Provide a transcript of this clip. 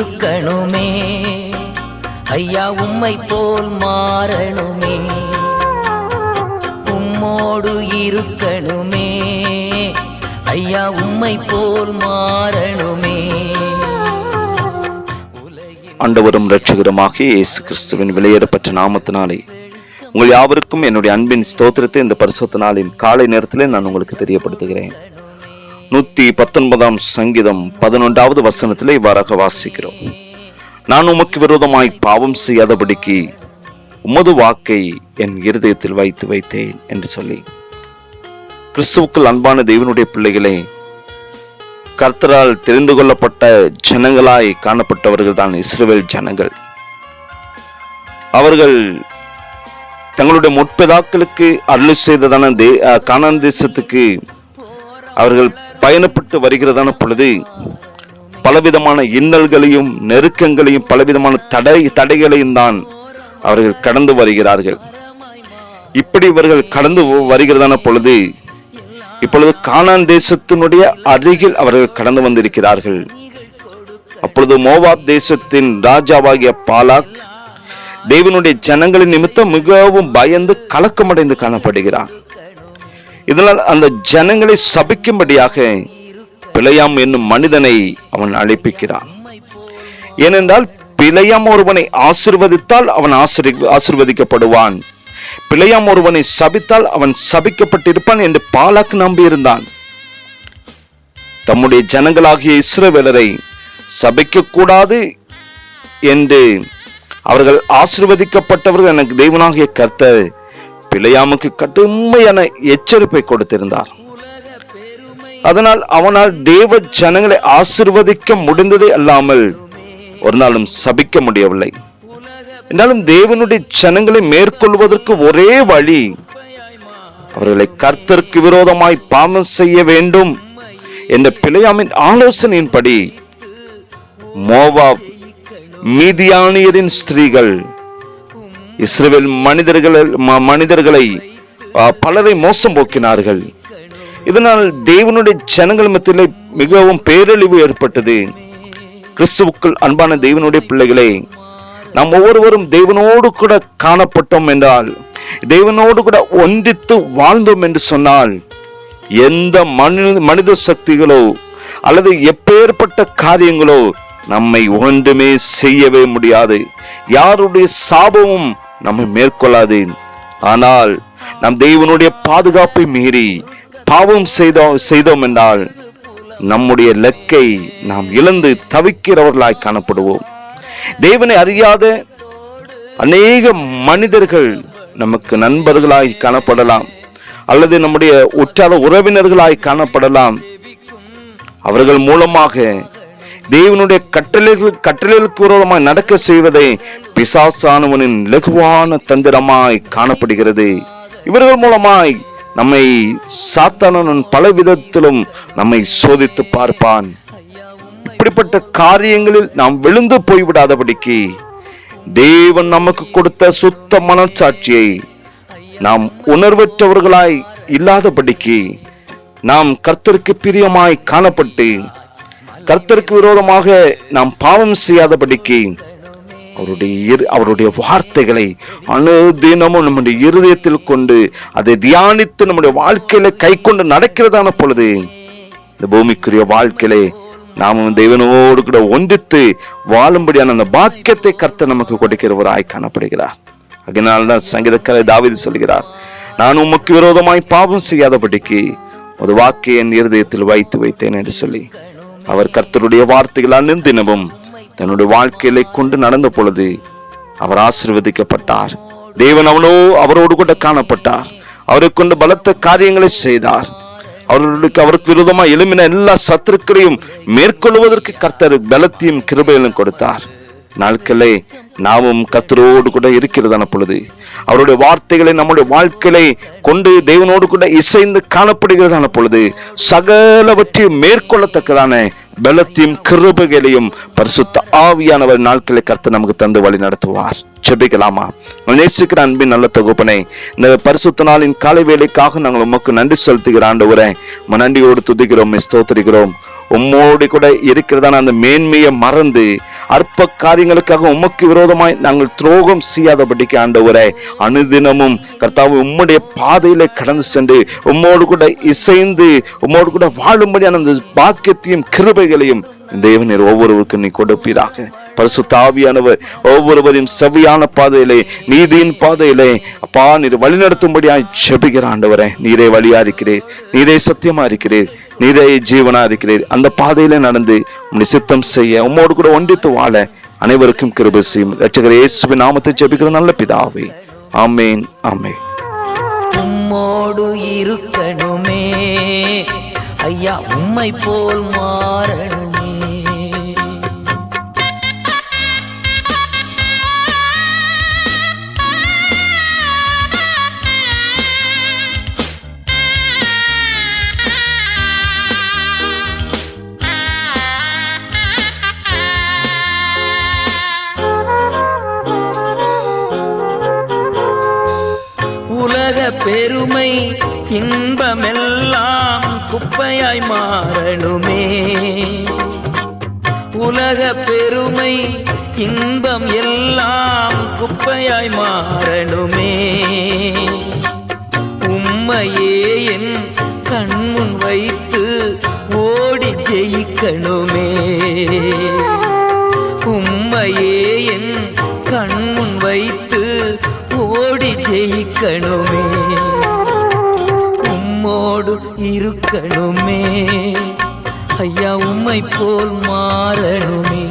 இருக்கணுமே. ஐயா உம்மை போல் மாறணுமே. உம்மோடு இருக்கணுமே. ஐயா உம்மை போல் மாறணுமே. ஆண்டவரும் இரட்சகருமாகிய இயேசு கிறிஸ்துவின் விலையேறப்பட்ட நாமத்தினாலே உங்கள் யாவருக்கும் என்னுடைய அன்பின் ஸ்தோத்திரத்தை இந்த பரிசுத்த நாளின் காலை நேரத்திலே நான் உங்களுக்கு தெரியப்படுத்துகிறேன். நூத்தி பத்தொன்பதாம் சங்கீதம் பதினொன்றாவது வசனத்திலே இவ்வாறாக வாசிக்கிறோம். நான் உமக்கு விரோதமாய் பாவம் செய்யாதபடிக்கு உமது வாக்கை என் இருதயத்தில் வைத்து வைத்தேன் என்று சொல்லி. கிறிஸ்துவுக்குள் அன்பான தெய்வனுடைய பிள்ளைகளே கர்த்தரால் தெரிந்து கொள்ளப்பட்ட ஜனங்களாய் காணப்பட்டவர்கள் தான் இஸ்ரேல் ஜனங்கள். அவர்கள் தங்களுடைய முற்பிதாக்களுக்கு அருள் செய்ததான தே கானான் தேசத்துக்கு அவர்கள் பயணப்பட்டு வருகிறதான பொழுது பலவிதமான இன்னல்களையும் நெருக்கங்களையும் பலவிதமான தடை தடைகளையும் தான் அவர்கள் கடந்து வருகிறார்கள். இப்படி இவர்கள் கடந்து வருகிறதான பொழுது இப்பொழுது கானான் தேசத்தினுடைய அருகில் அவர்கள் கடந்து வந்திருக்கிறார்கள். அப்பொழுது மோவாப் தேசத்தின் ராஜாவாகிய பாலாக் தேவனுடைய ஜனங்களின் நிமித்தம் மிகவும் பயந்து கலக்கமடைந்து காணப்படுகிறான். இதனால் அந்த ஜனங்களை சபிக்கும்படியாக பிழையாம் என்னும் மனிதனை அவன் அழைப்பிக்கிறான். ஏனென்றால் பிழையாம் ஒருவனை ஆசிர்வதித்தால் அவன் ஆசிரி ஆசிர்வதிக்கப்படுவான். பிழையாம் ஒருவனை சபித்தால் அவன் சபிக்கப்பட்டிருப்பான் என்று பாலாக்கு நம்பியிருந்தான். தம்முடைய ஜனங்களாகிய இஸ்ரவேலரை சபிக்க கூடாது என்று அவர்கள் ஆசிர்வதிக்கப்பட்டவர்கள் எனக்கு தெய்வனாகிய கர்த்தர் பிழையாமுக்கு கடுமையான எச்சரிப்பை கொடுத்திருந்தார். அதனால் அவனால் தேவ ஜனங்களை ஆசிர்வதிக்க முடிந்ததே அல்லாமல் ஒரு நாளும் சபிக்க முடியவில்லை. என்றாலும் தேவனுடைய ஜனங்களை மேற்கொள்வதற்கு ஒரே வழி அவர்களை கர்த்தருக்கு விரோதமாய் பாவம் செய்ய வேண்டும் என்ற பிழையாமின் ஆலோசனையின்படி மோவா மீதியானியரின் ஸ்திரீகள் இஸ்ரேல் மனிதர்கள் ம- மனிதர்களை பலரை மோசம் போக்கினார்கள். இதனால் தேவனுடைய ஜனங்கள் மத்தியிலே மிகவும் பேரழிவு ஏற்பட்டது. கிறிஸ்துவுக்குள் அன்பான தேவனுடைய பிள்ளைகளே நாம் ஒவ்வொருவரும் தேவனோடு கூட காணப்பட்டோம் என்றால் தேவனோடு கூட ஒன்றித்து வாழ்ந்தோம் என்று சொன்னால் எந்த மனித மனித சக்திகளோ அல்லது எப்பேற்பட்ட காரியங்களோ நம்மை ஒன்றுமே செய்யவே முடியாது. யாருடைய சாபமும் நம்மை மேற்கொள்ளாது ஆனால் நம் தெய்வனுடைய பாதுகாப்பை மீறி பாவம் செய்தோம் செய்தோம் என்றால் நம்முடைய லக்கை நாம் இழந்து தவிக்கிறவர்களாய் காணப்படுவோம். தேவனை அறியாத அநேக மனிதர்கள் நமக்கு நண்பர்களாய் காணப்படலாம். அல்லது நம்முடைய உற்றார உறவினர்களாய் காணப்படலாம். அவர்கள் மூலமாக தேவனுடைய கட்டளைகள் கட்டளைகளுக்கு விரோதமாய் நடக்க செய்வதை பிசாசானவனின் லகுவான தந்திரமாய் காணப்படுகிறது. இவர்கள் மூலமாய் நம்மை சாத்தானவன் பல விதத்திலும் நம்மை சோதித்து பார்ப்பான். இப்படிப்பட்ட காரியங்களில் நாம் விழுந்து போய்விடாதபடிக்கு தேவன் நமக்கு கொடுத்த சுத்த மனச்சாட்சியை நாம் உணர்வற்றவர்களாய் இல்லாதபடிக்கு நாம் கர்த்தருக்கு பிரியமாய் காணப்பட்டு கர்த்தருக்கு விரோதமாக நாம் பாவம் செய்யாதபடிக்கு அவருடைய இரு- அவருடைய வார்த்தைகளை அனுதினமும் நம்முடைய இருதயத்தில் கொண்டு அதை தியானித்து நம்முடைய வாழ்க்கையில கை கொண்டு நடக்கிறதான பொழுது இந்த பூமிக்குரிய வாழ்க்கையிலே நாமும் தேவனோடு கூட ஒன்றித்து வாழும்படியான அந்த பாக்கியத்தை கர்த்த நமக்கு கொடுக்கிறவராய் காணப்படுகிறார். அதனால்தான் சங்கீதக்கலை தாவிதி சொல்கிறார் நான் உமக்கு விரோதமாய் பாவம் செய்யாதபடிக்கு ஒரு வாக்கை என் இருதயத்தில் வைத்து வைத்தேன் என்று சொல்லி அவர் கர்த்தருடைய வார்த்தைகளால் தினமும் தன்னுடைய வாழ்க்கையில கொண்டு நடந்த பொழுது அவர் ஆசீர்வதிக்கப்பட்டார். தேவன் அவனோ அவரோடு கூட காணப்பட்டார். அவரை கொண்டு பலத்த காரியங்களை செய்தார். அவர்களுக்கு அவருக்கு விரோதமாக எழுமின எல்லா சத்துருக்களையும் மேற்கொள்வதற்கு கர்த்தர் பலத்தையும் கிருபையிலும் கொடுத்தார். நாட்களே நாமும் கத்தரோடு கூட இருக்கிறதான பொழுது அவருடைய வார்த்தைகளை நம்முடைய வாழ்க்கையை கொண்டு தேவனோடு கூட இசைந்து காணப்படுகிறதான பொழுது சகலவற்றையும் மேற்கொள்ளத்தக்கதான பலத்தையும் கிருபைகளையும் பரிசுத்த ஆவியானவர் நாட்களை கர்த்தர் நமக்கு தந்து வழி நடத்துவார் ஜெபிக்கலாமா நேசிக்கிற அன்பின் நல்ல தொகுப்பனை இந்த பரிசுத்த நாளின் காலை வேலைக்காக நாங்கள் உமக்கு நன்றி செலுத்துகிற ஆண்டவரே நன்றியோடு துதிக்கிறோம் ஸ்தோத்திரிக்கிறோம் உம்மோடு கூட இருக்கிறதான அந்த மேன்மையை மறந்து அற்ப காரியங்களுக்காக உமக்கு விரோதமாய் நாங்கள் துரோகம் செய்யாதபடிக்கு ஆண்டவரே அனுதினமும் கர்த்தாவை உம்முடைய பாதையில கடந்து சென்று உம்மோடு கூட இசைந்து உம்மோடு கூட வாழும்படியான அந்த பாக்கியத்தையும் கிருபைகளையும் தேவனர் ஒவ்வொருவருக்கும் நீ கொடுப்பீராக. பரிசுத்தாவியானவர் ஒவ்வொருவரையும் செவ்வியான பாதையிலே நீதியின் பாதையிலே அப்பா நீர் வழிநடத்தும்படியாய் செபிகிற ஆண்டவரே நீரே வழியா இருக்கிறீர் நீரே சத்தியமா இருக்கிறீர் நீரே ஜீவனா இருக்கிறீர் அந்த பாதையில நடந்து உம்முடைய சித்தம் செய்ய உம்மோடு கூட ஒன்றித்து வாழ அனைவருக்கும் கிருபை செய்யும். ரட்சகர் இயேசுவின் நாமத்தை ஜெபிக்கிற நல்ல பிதாவே. ஆமேன் ஆமேன். உம்மோடு இருக்கணுமே. ஐயா உம்மை போல் மாறணும். பெருமை இன்பமெல்லாம் குப்பையாய் மாறணுமே. உலக பெருமை இன்பம் எல்லாம் குப்பையாய் மாறணுமே. உம்மையே என் கண்முன் வைத்து ஓடி ஜெயிக்கணுமே. உம்மையே என் கண்முன் வைத்து ஓடி ஜெயிக்கணுமே. உம்மோடு இருக்கணுமே. ஐயா உம்மை போல் மாறணுமே.